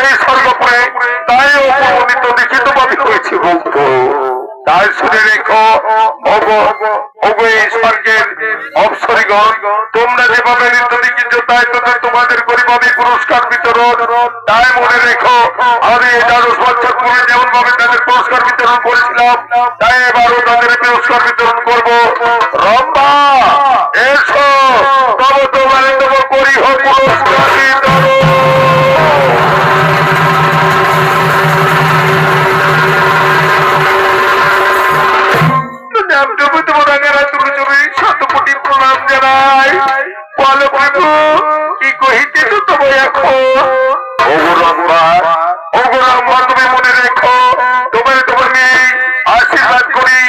এই স্বর্গপুরে তাই অপমানিত লিখিত ভাবে হয়েছে বলতো তাই শুনে রেখো তোমরা যেভাবে তোমাদের গরিব পুরস্কার বিতরণ। তাই মনে রেখো, আমি পূর্বে যেমন ভাবে তাদের পুরস্কার বিতরণ করেছিলাম, তাই এবারও তাদের পুরস্কার বিতরণ করব। রম্বা ওগুরম্বা ওগুরম্বা তুমি মনে রেখো তোমার তোমার মেয়ে আশীর্বাদ করি।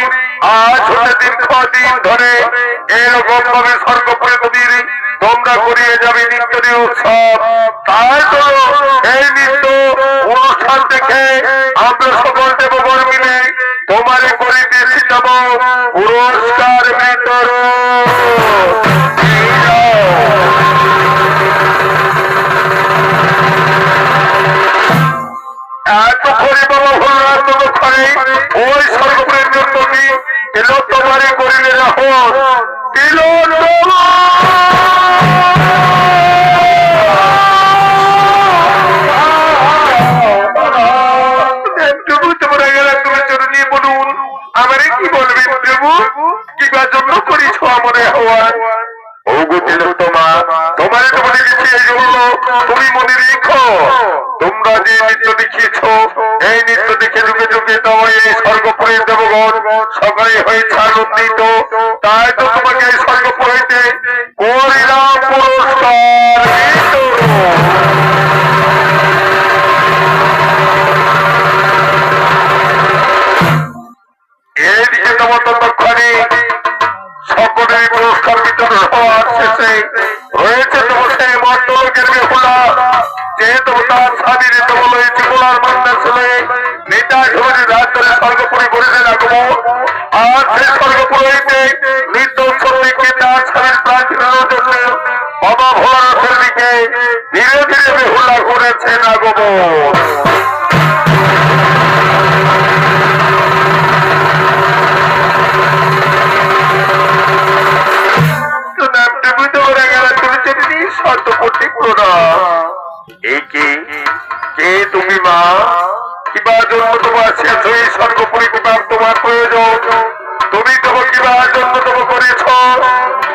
আজ হতে দীর্ঘ দিন ধরে এরকম ভাবে স্বর্গপুরে নদীর তোমরা করিয়ে যাবে নিত্য উৎসব তাই তো এই নিত্য অনুষ্ঠান দেখে আমরা সকল দেবগণ মিলে তোমারে করে দিয়েছি যাব পুরস্কার বিতরণ। এত করে বাবা ভোলার করে ওই সর্বপুরের জন্যটি এলো তোমারে করিলে রাখো তুমি বলুন। আমারে কি বলবেন প্রভু কিবা জন্য করিছ আমারে হওয়া ও গোটিল তোমা, তোমারে তো বলে দিচ্ছি এই জন্য। তুমি মনে রেখো। তোমরা যে নৃত্য দেখিয়েছ এই নৃত্য দেখে যুগে যুগে তোমার এই স্বর্গপুরের দেবগণ সকালে হয়েছে আনন্দিত তাই তো তোমাকে এই স্বর্গপুর হইতে করিলাম পুরস্কার। আর সেই স্বর্গপুর হইতে নিত্য উৎসব তার স্বামীর প্রাণ ফেরানোর বাবা ভোলানাথের দিকে ধীরে ধীরে বেহুলা করেছেন আগমন। স্বর্গপুরী তোমার প্রয়োজন তুমি কিবা জন্য তবু করেছ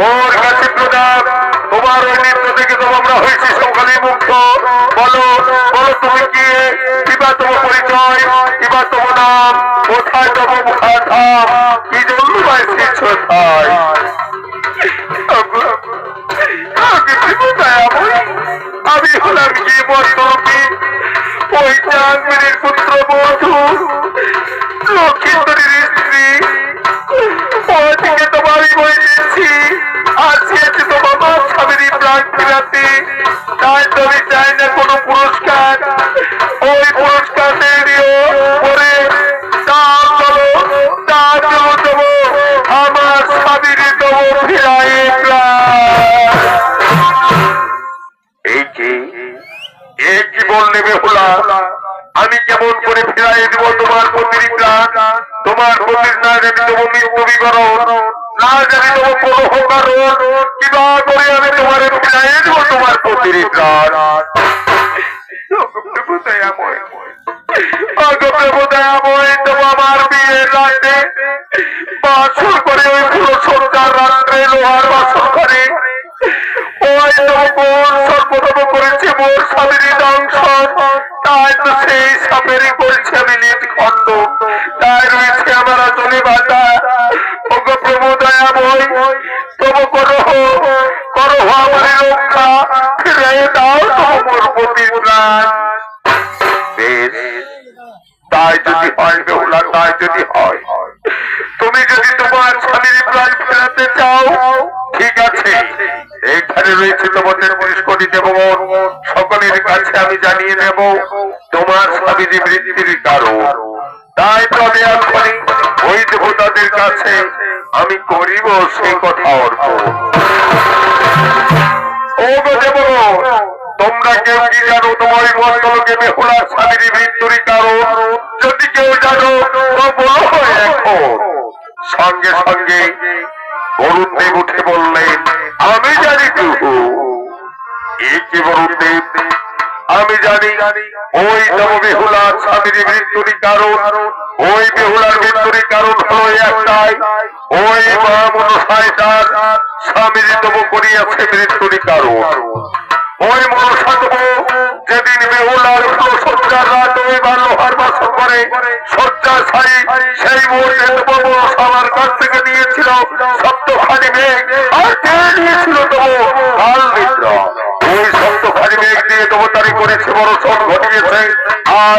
মোর কাছে প্রণাম তোমার ওই নৃত্য থেকে তো আমরা হয়েছি সকালে মুক্ত বলো বলো তুমি কি কিবা তোমার পরিচয় কিবা তোমার নাম কোথায় তোমার মুখাধাম কি জন্য এসেছ তাই আমি হলাম কি বর্তমানে ওই চাঁদমিনের পুত্র বধু। লক্ষ্মীন্দরের তোমার তোমার পতির না জানি দেবো মৃত্যু বিবরণ না জানি কোনো হোকারণ কিবা করে আমি তোমার দিব তোমার পতির প্রাণ। আমার বিয়ের রাতে বাসর করে ওই পুরো সরকার রাত্রে লোহার বাসর করে, ওই তো বোন করেছে মোর স্বামীর দংশন, তাই তো সেই সাপেরই বলছে আমি তাই যদি হয় বেহুলা তাই যদি হয়। তুমি যদি তোমার স্বামীর প্রাণ ফেরাতে চাও, ঠিক আছে। এইখানে রয়েছে তোমাদের পুলিশ দেবগণ। সকলের কাছে আমি জানিয়ে নেব তোমার স্বামীর মৃত্যুর কারণ। তাই তবে এখনই ওই দেবতাদের কাছে আমি করিব, সেই কথা অর্থ ও গো দেবগণ তোমরা কেউ কি জানো তোমার মন্ডলকে বেহুলার স্বামীর মৃত্যুরই কারণ? যদি কেউ জানো বলো এখন সঙ্গে সঙ্গে বরুণ দেব উঠে বললেন, আমি জানি প্রভু এই কি বরুণ দেব আমি জানি। ওই নব বেহুলার স্বামীর মৃত্যুরই কারণ। ওই বেহুলার মৃত্যুরই কারণ হলো একটাই। ওই মা মনসায় তার স্বামীর তব করিয়াছে মৃত্যুরই কারণ। ওই মনসা তব যেদিন বেহুলার হলো সজ্জার রাত ওই বা লোহার বাসন করে সজ্জা ছাই সেই মুহূর্তে তব মনসা কাছ থেকে নিয়েছিল সপ্তখানি মেঘ। আর কে নিয়েছিল তবু? কাল নিদ্রা ওই সপ্তখানি মেঘ দিয়ে দেবতারি করেছে বড় সব ঘটিয়েছে। আর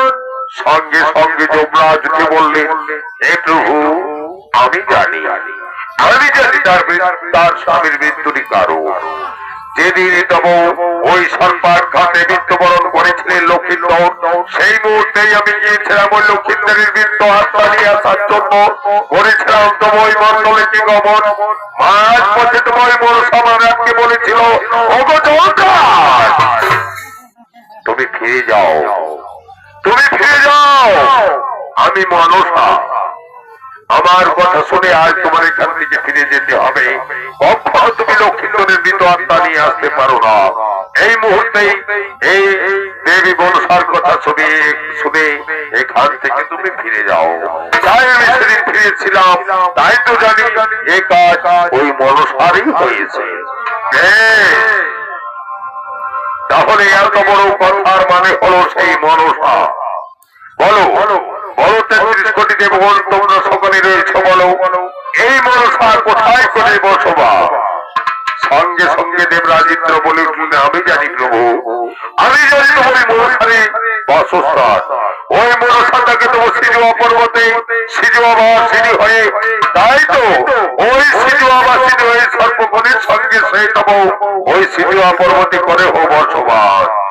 সঙ্গে সঙ্গে যমরাজকে বললেন হে প্রভু, আমি জানি। আমি জানি তার তার স্বামীর মৃত্যুর কারণ। যেদিন ওই সর্বার ঘাটে মৃত্যুবরণ করেছিলেন লক্ষ্মীন্দর সেই মুহূর্তেই আমি গিয়েছিলাম ওই লক্ষ্মীন্দরের মৃত্যু আত্মা নিয়ে আসার জন্য করেছিলাম ওই মন্ডলে কি গমন? মাঝ পথে তোমার মোর সমারাজকে বলেছিল তুমি ফিরে যাও। তুমি ফিরে যাও। আমি মনসা আমার কথা শুনে আজ তোমার এখান থেকে ফিরে যেতে হবে। কখনো তুমি লক্ষ্মীন্দরের মৃত আত্মা নিয়ে আসতে পারো না। এই মুহূর্তে এই দেবী মনসার কথা শুনে শুনে এখান থেকে তুমি ফিরে যাও। তাই আমি সেদিন ফিরেছিলাম, তাই তো জানি এ কাজ ওই মনসারই হয়েছে। হ্যাঁ। তাহলে এত বড় কথার মানে হলো সেই মনসা বলো বলো তেত্রিশ কোটি দেবগণ তোমরা সকলে রয়েছ বলো এই মনসা কোথায় করে বসবাস দেবরাজিত্র বলে উঠলেন আমি জানি প্রভু। আমি জানি আমি মনসারে বাসস্থান। ওই মনসাটাকে তো সিজুয়া পর্বতে সিজুয়া বাসিনী হয়ে, তাই তো ওই সিজুয়া বাসিনী হয়ে সর্বগণের সঙ্গে সেই তব ওই সিজুয়া পর্বতে করে হো বসবাস।